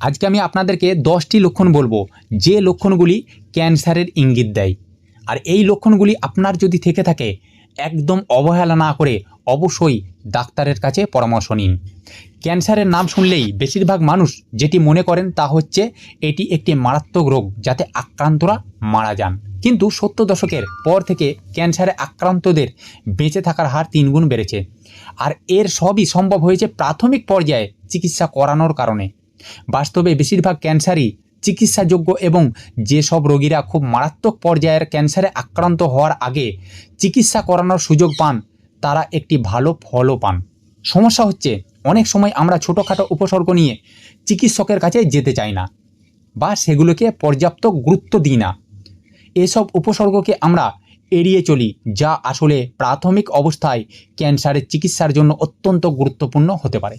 আজকে আমি আপনাদেরকে দশটি লক্ষণ বলব। যে লক্ষণগুলি ক্যান্সারের ইঙ্গিত দেয়। আর এই লক্ষণগুলি আপনার যদি থেকে থাকে, একদম অবহেলা না করে অবশ্যই ডাক্তারের কাছে পরামর্শ নিন। ক্যান্সারের নাম শুনলেই বেশিরভাগ মানুষ যেটি মনে করেন তা হচ্ছে, এটি একটি মারাত্মক রোগ যাতে আক্রান্তরা মারা যান। কিন্তু সত্তর দশকের পর থেকে ক্যান্সারে আক্রান্তদের বেঁচে থাকার হার তিনগুণ বেড়েছে। আর এর সবই সম্ভব হয়েছে প্রাথমিক পর্যায়ে চিকিৎসা করানোর কারণে। বাস্তবে বেশিরভাগ ক্যান্সারই চিকিৎসাযোগ্য এবং যেসব রোগীরা খুব মারাত্মক পর্যায়ের ক্যান্সারে আক্রান্ত হওয়ার আগে চিকিৎসা করানোর সুযোগ পান, তারা একটি ভালো ফলও পান। সমস্যা হচ্ছে, অনেক সময় আমরা ছোটোখাটো উপসর্গ নিয়ে চিকিৎসকের কাছে যেতে চাই না বা সেগুলোকে পর্যাপ্ত গুরুত্ব দিই না। এসব উপসর্গকে আমরা এড়িয়ে চলি, যা আসলে প্রাথমিক অবস্থায় ক্যান্সারের চিকিৎসার জন্য অত্যন্ত গুরুত্বপূর্ণ হতে পারে।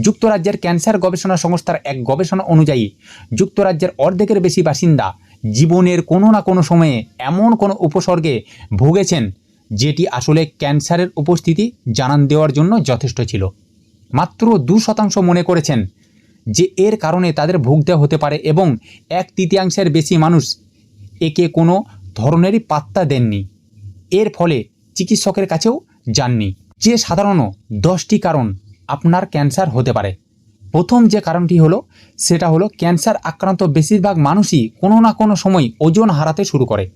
যুক্তরাজ্যের ক্যান্সার গবেষণা সংস্থার এক গবেষণা অনুযায়ী, যুক্তরাজ্যের অর্ধেকের বেশি বাসিন্দা জীবনের কোনো না কোনো সময়ে এমন কোনো উপসর্গে ভুগেছেন যেটি আসলে ক্যান্সারের উপস্থিতি জানান দেওয়ার জন্য যথেষ্ট ছিল। মাত্র দু শতাংশ মনে করেছেন যে এর কারণে তাদের ভুগতে হতে পারে এবং এক তৃতীয়াংশের বেশি মানুষ একে কোনো ধরনেরই পাত্তা দেননি। এর ফলে চিকিৎসকের কাছেও যাননি। যে সাধারণ দশটি কারণ আপনার ক্যান্সার হতে পারে। প্রথম যে কারণটি হলো, সেটা হলো ক্যান্সার আক্রান্ত বেশিরভাগ মানুষই কোনো না কোনো সময় ওজন হারাতে শুরু করে।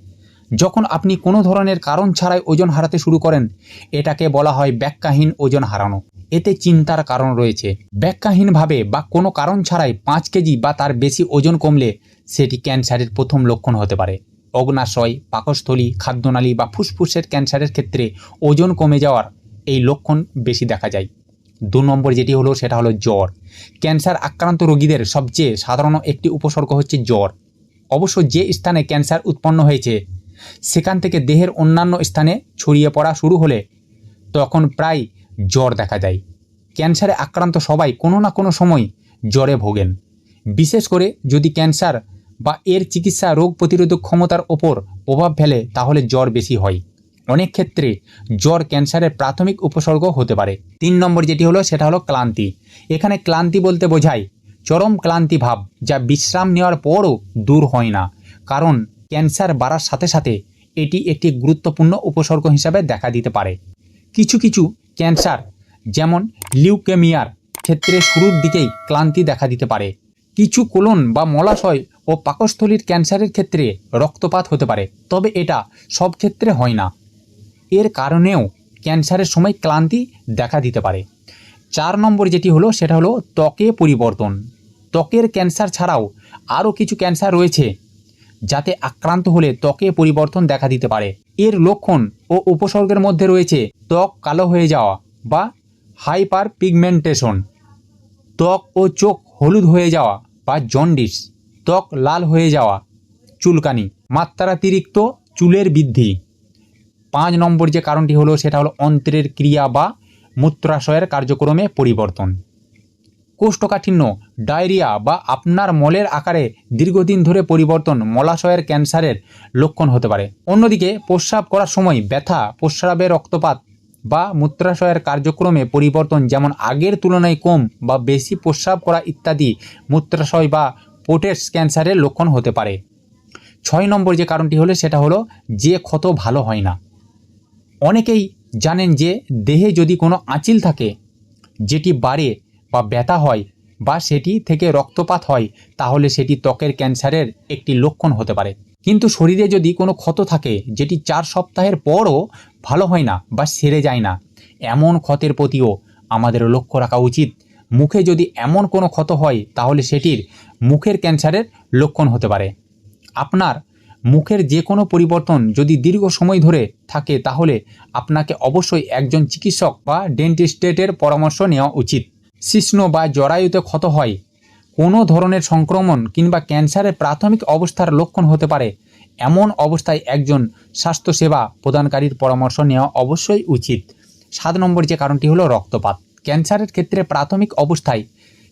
যখন আপনি কোনো ধরনের কারণ ছাড়াই ওজন হারাতে শুরু করেন, এটাকে বলা হয় ব্যাখ্যাহীন ওজন হারানো। এতে চিন্তার কারণ রয়েছে। ব্যাখ্যাহীনভাবে বা কোনো কারণ ছাড়াই পাঁচ কেজি বা তার বেশি ওজন কমলে সেটি ক্যান্সারের প্রথম লক্ষণ হতে পারে। অগ্নাশয়, পাকস্থলী, খাদ্যনালী বা ফুসফুসের ক্যান্সারের ক্ষেত্রে ওজন কমে যাওয়ার এই লক্ষণ বেশি দেখা যায়। দু নম্বর যেটি হলো, সেটা হলো জ্বর। ক্যান্সার আক্রান্ত রোগীদের সবচেয়ে সাধারণ একটি উপসর্গ হচ্ছে জ্বর। অবশ্য যে স্থানে ক্যান্সার উৎপন্ন হয়েছে, সেখান থেকে দেহের অন্যান্য স্থানে ছড়িয়ে পড়া শুরু হলে তখন প্রায় জ্বর দেখা যায় ক্যান্সারে আক্রান্ত সবাই কোনো না কোনো সময় জ্বরে ভোগেন। বিশেষ করে যদি ক্যান্সার বা এর চিকিৎসা রোগ প্রতিরোধক ক্ষমতার ওপর প্রভাব ফেলে, তাহলে জ্বর বেশি হয়। অনেক ক্ষেত্রে জ্বর, ক্যান্সারের প্রাথমিক উপসর্গ হতে পারে। তিন নম্বর যেটি হলো, সেটা হলো ক্লান্তি। এখানে ক্লান্তি বলতে বোঝায় চরম ক্লান্তি ভাব, যা বিশ্রাম নেওয়ার পরও দূর হয় না। কারণ ক্যান্সার বাড়ার সাথে সাথে এটি একটি গুরুত্বপূর্ণ উপসর্গ হিসাবে দেখা দিতে পারে। কিছু কিছু ক্যান্সার, যেমন লিউকেমিয়ার, ক্ষেত্রে শুরুর দিকেই ক্লান্তি দেখা দিতে পারে। কিছু কোলন বা মলাশয় ও পাকস্থলীর ক্যান্সারের ক্ষেত্রে রক্তপাত হতে পারে, তবে এটা সব ক্ষেত্রে হয় না। এর কারণেও ক্যান্সারের সময় ক্লান্তি দেখা দিতে পারে। চার নম্বর যেটি হলো, সেটা হলো ত্বকে পরিবর্তন। ত্বকের ক্যান্সার ছাড়াও আরও কিছু ক্যান্সার রয়েছে যাতে আক্রান্ত হলে ত্বকে পরিবর্তন দেখা দিতে পারে। এর লক্ষণ ও উপসর্গের মধ্যে রয়েছে ত্বক কালো হয়ে যাওয়া বা হাইপার পিগমেন্টেশন ত্বক ও চোখ হলুদ হয়ে যাওয়া বা জন্ডিস। ত্বক লাল হয়ে যাওয়া, চুলকানি। মাত্রাতিরিক্ত চুলের বৃদ্ধি। পাঁচ নম্বর যে কারণটি হলো, সেটা হলো অন্ত্রের ক্রিয়া বা মূত্রাশয়ের কার্যক্রমে পরিবর্তন। কোষ্ঠকাঠিন্য, ডায়রিয়া বা আপনার মলের আকারে দীর্ঘদিন ধরে পরিবর্তন মলাশয়ের ক্যান্সারের লক্ষণ হতে পারে। অন্যদিকে, প্রস্রাব করার সময় ব্যথা, প্রস্রাবে রক্তপাত বা মূত্রাশয়ের কার্যক্রমে পরিবর্তন যেমন আগের তুলনায় কম বা বেশি প্রস্রাব করা ইত্যাদি মূত্রাশয় বা পোটেস ক্যান্সারের লক্ষণ হতে পারে। ছয় নম্বর যে কারণটি হলে, সেটা হলো যে ক্ষত ভালো হয় না। অনেকেই জানেন যে দেহে যদি কোনো আঁচিল থাকে, যেটি বাড়ে বা ব্যথা হয় বা সেটি থেকে রক্তপাত হয়, তাহলে সেটি ত্বকের ক্যান্সারের একটি লক্ষণ হতে পারে। কিন্তু শরীরে যদি কোনো ক্ষত থাকে, যেটি চার সপ্তাহের পরও ভালো হয় না বা সেরে যায় না, এমন ক্ষতের প্রতিও আমাদের লক্ষ্য রাখা উচিত। মুখে যদি এমন কোনো ক্ষত হয়, তাহলে সেটির মুখের ক্যান্সারের লক্ষণ হতে পারে। আপনার মুখের যে কোনো পরিবর্তন যদি দীর্ঘ সময় ধরে থাকে, তাহলে আপনাকে অবশ্যই একজন চিকিৎসক বা ডেন্টিস্টেটের পরামর্শ নেওয়া উচিত। শিষ্ণ বা জরায়ুতে ক্ষত হয়, কোনো ধরনের সংক্রমণ কিংবা ক্যান্সারের প্রাথমিক অবস্থার লক্ষণ হতে পারে, এমন অবস্থায় একজন স্বাস্থ্যসেবা প্রদানকারীর পরামর্শ নেওয়া অবশ্যই উচিত। সাত নম্বর যে কারণটি হলো রক্তপাত। ক্যান্সারের ক্ষেত্রে প্রাথমিক অবস্থায়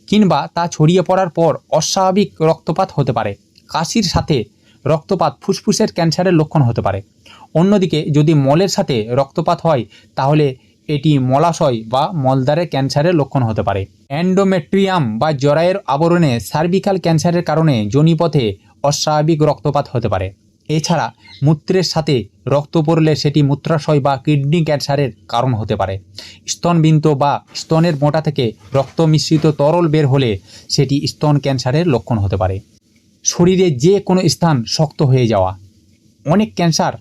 কিংবা তা ছড়িয়ে পড়ার পর অস্বাভাবিক রক্তপাত হতে পারে। কাশির সাথে রক্তপাত ফুসফুসের ক্যান্সারের লক্ষণ হতে পারে। অন্যদিকে, যদি মলের সাথে রক্তপাত হয়, তাহলে এটি মলাশয় বা মলদ্বারের ক্যান্সারের লক্ষণ হতে পারে। অ্যান্ডোমেট্রিয়াম বা জরায়ের আবরণে সার্ভিক্যাল ক্যান্সারের কারণে যোনিপথে অস্বাভাবিক রক্তপাত হতে পারে। এছাড়া, মূত্রের সাথে রক্ত পড়লে সেটি মূত্রাশয় বা কিডনি ক্যান্সারের কারণ হতে পারে। স্তনবিন্ত বা স্তনের মোটা থেকে রক্ত মিশ্রিত তরল বের হলে সেটি স্তন ক্যান্সারের লক্ষণ হতে পারে। শরীরে যে কোনো স্থান শক্ত হয়ে যাওয়া। অনেক ক্যান্সার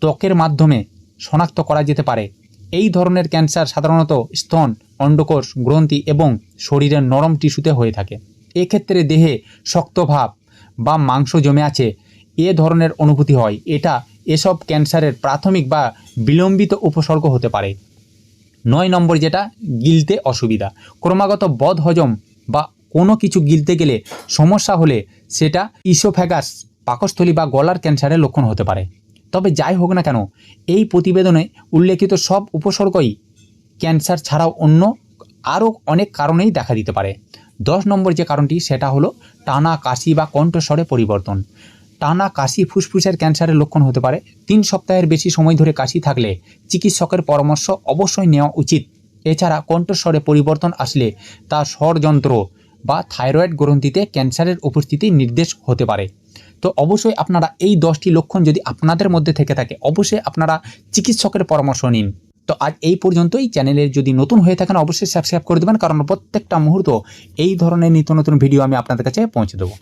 ত্বকের মাধ্যমে শনাক্ত করা যেতে পারে। এই ধরনের ক্যান্সার সাধারণত স্তন, অন্ডকোষ, গ্রন্থি এবং শরীরের নরম টিস্যুতে হয়ে থাকে। এক্ষেত্রে দেহে শক্ত ভাব বা মাংস জমে আছে, এ ধরনের অনুভূতি হয়। এটা এসব ক্যান্সারের প্রাথমিক বা বিলম্বিত উপসর্গ হতে পারে। নয় নম্বর যেটা, গিলতে অসুবিধা। ক্রমাগত বদ হজম বা কোনো কিছু গিলতে গেলে সমস্যা হলে সেটা ইসোফ্যাগাস, পাকস্থলী বা গলার ক্যান্সারের লক্ষণ হতে পারে। তবে যাই হোক না কেন, এই প্রতিবেদনে উল্লেখিত সব উপসর্গই ক্যান্সার ছাড়াও অন্য আরও অনেক কারণেই দেখা দিতে পারে। দশ নম্বর যে কারণটি, সেটা হলো টানা কাশি বা কণ্ঠস্বরে পরিবর্তন। টানা কাশি ফুসফুসের ক্যান্সারের লক্ষণ হতে পারে। তিন সপ্তাহের বেশি সময় ধরে কাশি থাকলে চিকিৎসকের পরামর্শ অবশ্যই নেওয়া উচিত। এছাড়া কণ্ঠস্বরে পরিবর্তন আসলে তা স্বরযন্ত্র বা থাইরয়েড গ্রন্থিতে ক্যান্সারের উপস্থিতি নির্দেশ হতে পারে। তো অবশ্যই আপনারা এই দশটি লক্ষণ যদি আপনাদের মধ্যে থেকে থাকে, অবশ্যই আপনারা চিকিৎসকের পরামর্শ নিন। তো আজ এই পর্যন্তই। চ্যানেলের যদি নতুন হয়ে থাকেন, অবশ্যই সাবস্ক্রাইব করে দেবেন, কারণ প্রত্যেকটা মুহূর্ত এই ধরনের নিত্য নতুন ভিডিও আমি আপনাদের কাছে পৌঁছে দেবো।